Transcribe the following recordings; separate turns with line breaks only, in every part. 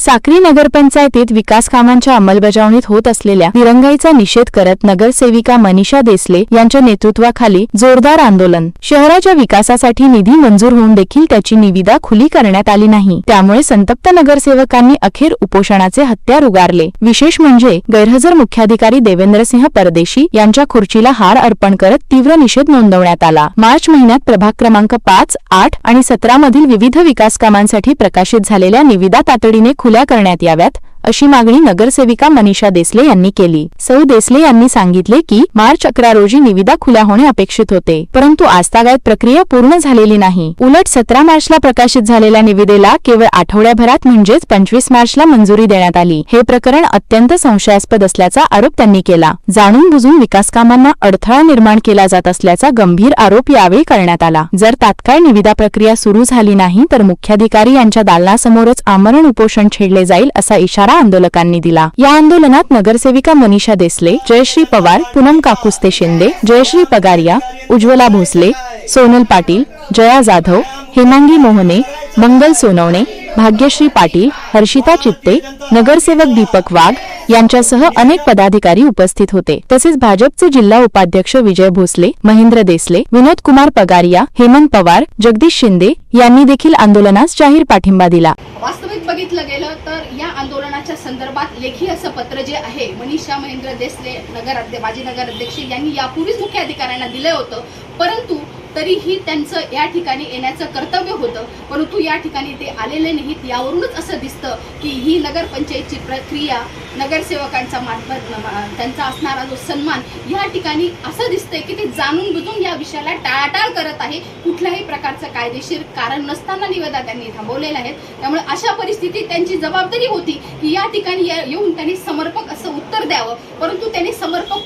साक्री नगरपंचायतीत विकास कामांच्या अंमलबजावणीत होत असलेल्या दिरंगाईचा निषेध करत नगरसेविका मनीषा देसले यांच्या नेतृत्वाखाली जोरदार आंदोलन. शहराच्या विकासासाठी निधी मंजूर होऊन देखील त्याची निविदा खुली करण्यात आली नाही. त्यामुळे संतप्त नगरसेवकांनी अखेर उपोषणाचे हत्यार उगारले. विशेष म्हणजे गैरहजर मुख्याधिकारी देवेंद्रसिंह परदेशी यांच्या खुर्चीला हार अर्पण करत तीव्र निषेध नोंदवण्यात आला. मार्च महिन्यात प्रभाग क्रमांक पाच आठ आणि सतरा मधील विविध विकास कामांसाठी प्रकाशित झालेल्या निविदा तातडीने खुल्या करण्यात याव्यात. अशी मागणी नगरसेविका मनीषा देसले यांनी केली. सौ देसले यांनी सांगितले की मार्च अकरा रोजी निविदा खुल्या होणे अपेक्षित होते परंतु आजतागायत प्रक्रिया पूर्ण झालेली नाही. उलट सतरा मार्चला प्रकाशित झालेल्या निविदेला केवळ आठवड्याभरात म्हणजेच पंचवीस मार्चला मंजुरी देण्यात आली. हे प्रकरण अत्यंत संशयास्पद असल्याचा आरोप त्यांनी केला. जाणून बुजून विकास कामांना अडथळा निर्माण केला जात असल्याचा गंभीर आरोप यावेळी करण्यात आला. जर तात्काळ निविदा प्रक्रिया सुरू झाली नाही तर मुख्याधिकारी यांच्या दालनासमोरच आमरण उपोषण छेडले जाईल असा इशारा आंदोलकांनी दिला. या आंदोलनात नगरसेविका मनीषा देसले जयश्री पवार पूनम काकुस्ते शिंदे जयश्री पगारिया उज्ज्वला भोसले सोनल पाटील जया जाधव हेमांगी मोहने मंगल सोनवणे भाग्यश्री पाटील हर्षिता चित्ते नगरसेवक दीपक वाघ यांच्यासह अनेक पदाधिकारी उपस्थित होते. तसेच भाजपचे जिल्हा उपाध्यक्ष विजय भोसले महेंद्र देसले विनोद कुमार पगारिया हेमंत पवार जगदीश शिंदे यांनी देखील आंदोलनास जाहीर पाठिंबा दिला.
वास्तविक बघितलं गेलं तर या आंदोलनाच्या संदर्भात लेखी असं पत्र जे आहे मनीषा महेंद्र देसले नगर माजी नगर अध्यक्ष यांनी यापूर्वीच मुख्य अधिकाऱ्यांना दिलं होतं. परंतु तरीही त्यांचं या ठिकाणी येण्याचं कर्तव्य होतं परंतु या ठिकाणी ते आलेले नाहीत. यावरूनच असं दिसतं की ही नगरपंचायतची प्रक्रिया नगरसेवकांचा मार्फत त्यांचा असणारा जो सन्मान या ठिकाणी असं दिसतंय की ते जाणून बुजून या विषयाला टाळाटाळ करत आहे. कुठल्याही प्रकारचं कायदेशीर कारण नसताना निवेदा त्यांनी थांबवलेल्या आहेत त्यामुळे अशा परिस्थितीत त्यांची जबाबदारी होती की या ठिकाणी येऊन त्यांनी समर्पक असं उत्तर द्यावं. परंतु त्यांनी समर्पक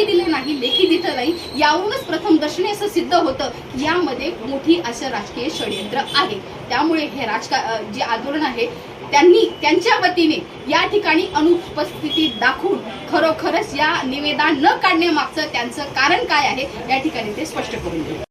उत्तर दिले नाही लेखी दिलं नाही यावरूनच प्रथम दर्शनी असं सिद्ध होतं यामध्ये मोठी असं राजकीय षडयंत्र आहे. त्यामुळे हे राजका जे आंदोलन आहे त्यांनी त्यांच्या वतीने या ठिकाणी अनुपस्थिती दाखवून खरोखरच या निवेदन न काढण्यामागचं त्यांचं कारण काय आहे या ठिकाणी ते स्पष्ट करून दिलं